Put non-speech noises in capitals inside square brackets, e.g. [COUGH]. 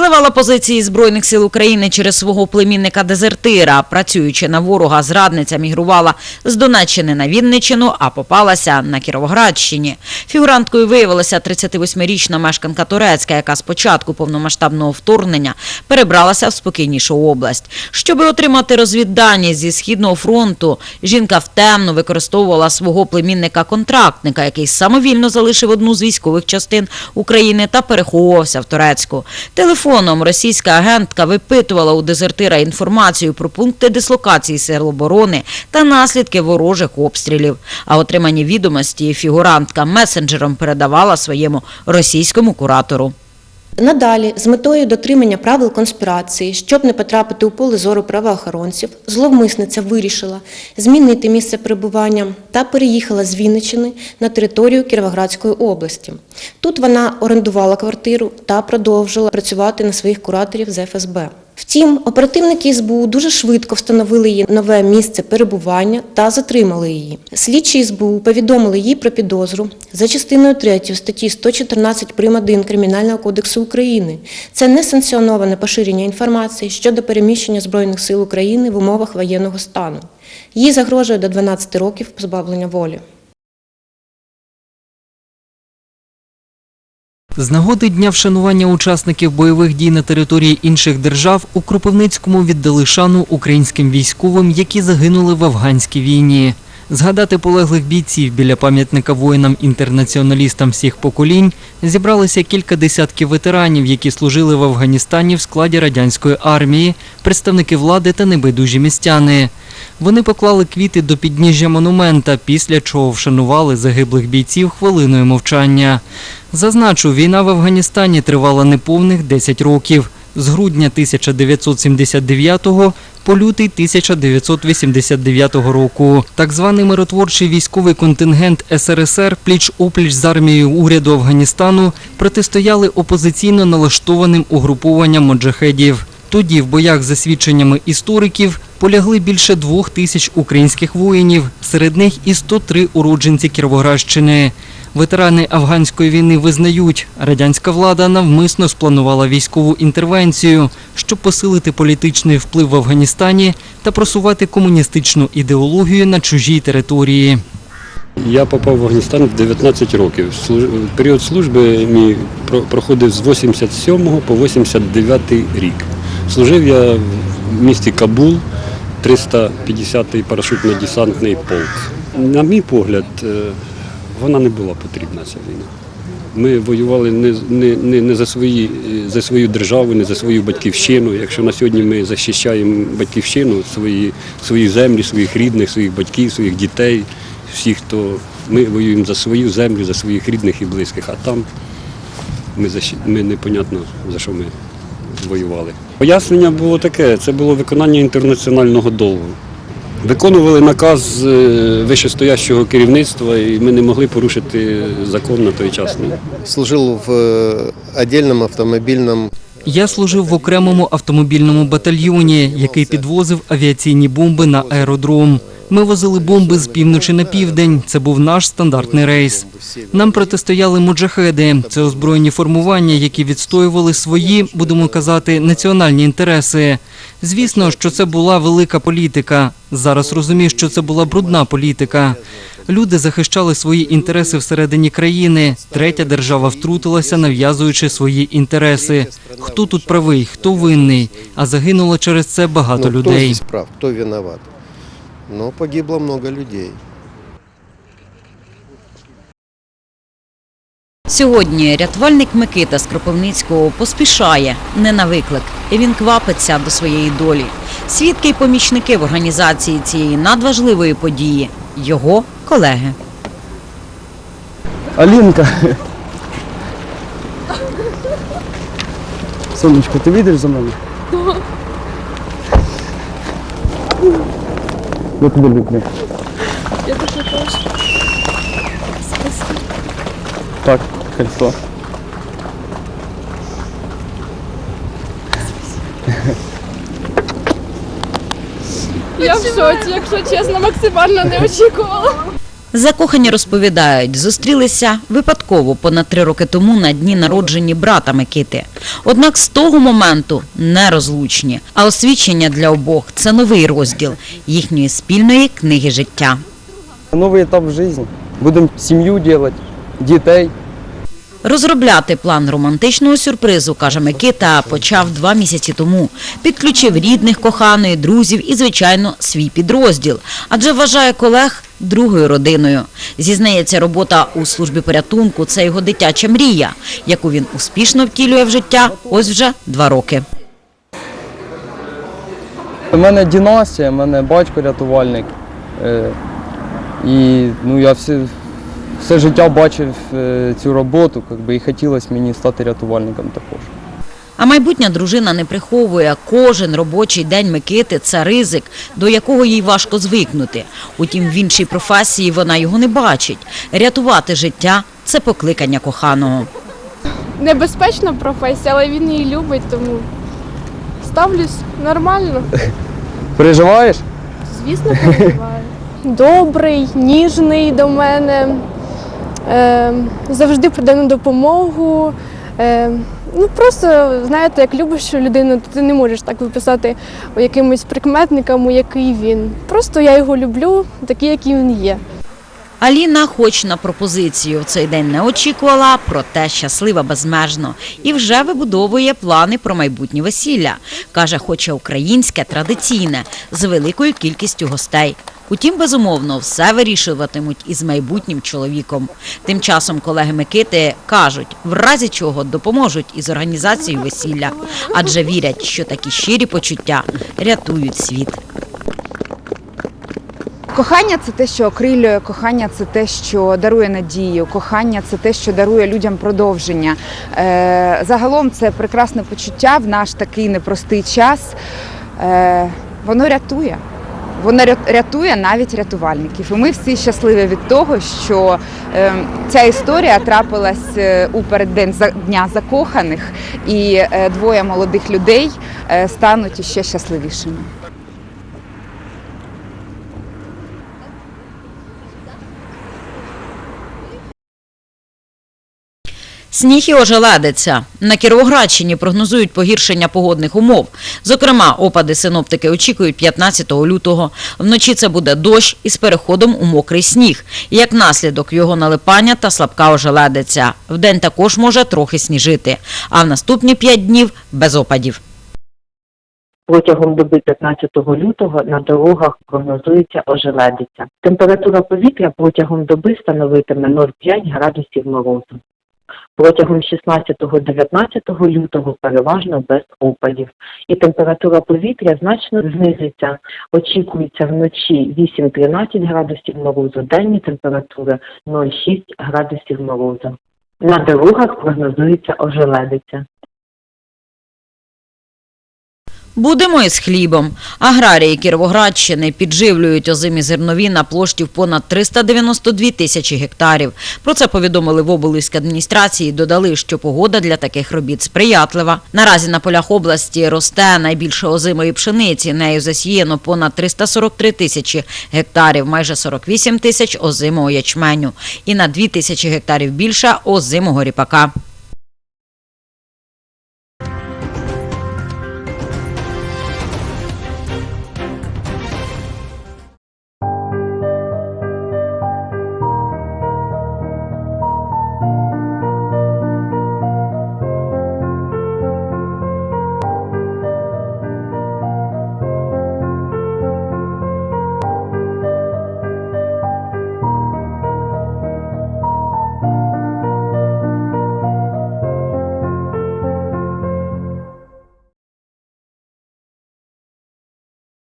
Зливала позиції Збройних сил України через свого племінника-дезертира. Працюючи на ворога, зрадниця мігрувала з Донеччини на Вінниччину, а попалася на Кіровоградщині. Фігуранткою виявилася 38-річна мешканка Турецька, яка з початку повномасштабного вторгнення перебралася в спокійнішу область. Щоби отримати розвіддані зі Східного фронту, жінка втемно використовувала свого племінника-контрактника, який самовільно залишив одну з військових частин України та переховувався в Турецьку. Телефоном російська агентка випитувала у дезертира інформацію про пункти дислокації сил оборони та наслідки ворожих обстрілів. А отримані відомості фігурантка месенджером передавала своєму російському куратору. Надалі, з метою дотримання правил конспірації, щоб не потрапити у поле зору правоохоронців, зловмисниця вирішила змінити місце перебування та переїхала з Вінничини на територію Кіровоградської області. Тут вона орендувала квартиру та продовжила працювати на своїх кураторів з ФСБ. Втім, оперативники СБУ дуже швидко встановили її нове місце перебування та затримали її. Слідчі СБУ повідомили їй про підозру за частиною 3 статті 114 прим. 1 Кримінального кодексу України. Це несанкціоноване поширення інформації щодо переміщення Збройних сил України в умовах воєнного стану. Їй загрожує до 12 років позбавлення волі. З нагоди дня вшанування учасників бойових дій на території інших держав у Кропивницькому віддали шану українським військовим, які загинули в афганській війні. Згадати полеглих бійців біля пам'ятника воїнам-інтернаціоналістам всіх поколінь зібралися кілька десятків ветеранів, які служили в Афганістані в складі радянської армії, представники влади та небайдужі містяни. Вони поклали квіти до підніжжя монумента, після чого вшанували загиблих бійців хвилиною мовчання. Зазначу, війна в Афганістані тривала неповних 10 років з грудня 1979 по лютий 1989 року. Так званий миротворчий військовий контингент СРСР пліч-опліч з армією уряду Афганістану протистояли опозиційно налаштованим угрупованням моджахедів. Тоді в боях за свідченнями істориків полягли більше двох тисяч українських воїнів, серед них і 103 уродженці Кіровоградщини. Ветерани афганської війни визнають, радянська влада навмисно спланувала військову інтервенцію, щоб посилити політичний вплив в Афганістані та просувати комуністичну ідеологію на чужій території. Я попав в Афганістан в 19 років. Період служби мій про- проходив з 87 по 89 рік. Служив я в місті Кабул, 350-й парашютно-десантний полк. На мій погляд, е, вона не була потрібна ця війна. Ми воювали не, не, не, не за, свої, е, за свою державу, не за свою батьківщину. Якщо на сьогодні ми захищаємо батьківщину, свої, свої землі, своїх рідних, своїх батьків, своїх дітей, всіх, то ми воюємо за свою землю, за своїх рідних і близьких, а там ми, ми непонятно за що ми воювали. Пояснення було таке: це було виконання інтернаціонального долгу. Виконували наказ е, вищестоящого керівництва, і ми не могли порушити закон на той час. Ну, служил в э, отдельном автомобильном Я служив в окремому автомобільному батальйоні, який підвозив авіаційні бомби на аеродром. Ми возили бомби з півночі на південь. Це був наш стандартний рейс. Нам протистояли муджахеди. Це озброєні формування, які відстоювали свої, будемо казати, національні інтереси. Звісно, що це була велика політика. Зараз розумію, що це була брудна політика. Люди захищали свої інтереси всередині країни. Третя держава втрутилася, нав'язуючи свої інтереси. Хто тут правий, хто винний? А загинуло через це багато Ну, людей. здесь прав, кто виноват? Но погибло много людей. Сьогодні рятувальник Микита з Кропивницького поспішає не на виклик, і він квапиться до своєї долі. Свідки й помічники в організації цієї надважливої події його колеги. Алинка. Сонечко, ти вийдеш за мене? Я тебе люблю. Я дуже теж. Так, кольцо. Я в шоці, якщо чесно, максимально не очікувала. Закохані розповідають, зустрілися випадково понад три роки тому на дні народжені брата Микити. Однак з того моменту нерозлучні, а освічення для обох це новий розділ їхньої спільної книги життя. Новий етап в житті. Будемо сім'ю робити, дітей. Розробляти план романтичного сюрпризу, каже Микита, почав два місяці тому. Підключив рідних, коханої, друзів і, звичайно, свій підрозділ. Адже вважає колег другою родиною. Зізнається, робота у службі порятунку – це його дитяча мрія, яку він успішно втілює в життя ось вже два роки. У мене династія, у мене батько рятувальник. Е, І ну, я все, все життя бачив е, цю роботу, как і хотілося мені стати рятувальником також. А майбутня дружина не приховує. Кожен робочий день Микити – це ризик, до якого їй важко звикнути. Утім, в іншій професії вона його не бачить. Рятувати життя – це покликання коханого. Небезпечна професія, але він її любить, тому ставлюсь нормально. [LAUGHS] Переживаєш? Звісно, переживаю. [LAUGHS] Добрий, ніжний до мене, завжди прийде на допомогу. Е, ну просто знаєте, як любиш людину, то ти не можеш так виписати якимось прикметникам, який він. Просто я його люблю, такий, який він є. Аліна, хоч на пропозицію в цей день не очікувала, проте щаслива безмежно і вже вибудовує плани про майбутнє весілля. Каже, хоче українське, традиційне, з великою кількістю гостей. Утім, безумовно, все вирішуватимуть із майбутнім чоловіком. Тим часом колеги Микити кажуть, в разі чого допоможуть із організацією весілля, адже вірять, що такі щирі почуття рятують світ. Кохання це те, що окрилює, кохання це те, що дарує надію, кохання це те, що дарує людям продовження. Е, загалом це прекрасне почуття в наш такий непростий час. Е, воно рятує. Воно ря- рятує навіть рятувальників. І ми всі щасливі від того, що е, ця історія трапилась е, у переддень Дня закоханих, і е, двоє молодих людей е, стануть іще щасливішими. Сніг і ожеледиця. На Кіровоградщині прогнозують погіршення погодних умов. Зокрема, опади синоптики очікують 15 лютого. Вночі це буде дощ із переходом у мокрий сніг. Як наслідок його налипання та слабка ожеледиця. Вдень також може трохи сніжити. А в наступні 5 днів без опадів. Протягом доби 15 лютого на дорогах прогнозується ожеледиця. Температура повітря протягом доби становитиме 0,5 градусів морозу. Протягом 16-19 лютого переважно без опадів. І температура повітря значно знизиться. Очікується вночі 8-13 градусів морозу, денні температури 0,6 градусів морозу. На дорогах прогнозується ожеледиця. Будемо із хлібом. Аграрії Кіровоградщини підживлюють озимі зернові на площі в понад 392 тисячі гектарів. Про це повідомили в облаській адміністрації. Додали, що погода для таких робіт сприятлива. Наразі на полях області росте найбільше озимої пшениці. Нею засіяно понад 343 тисячі гектарів, майже 48 тисяч озимого ячменю і на 2 тисячі гектарів більше озимого ріпака.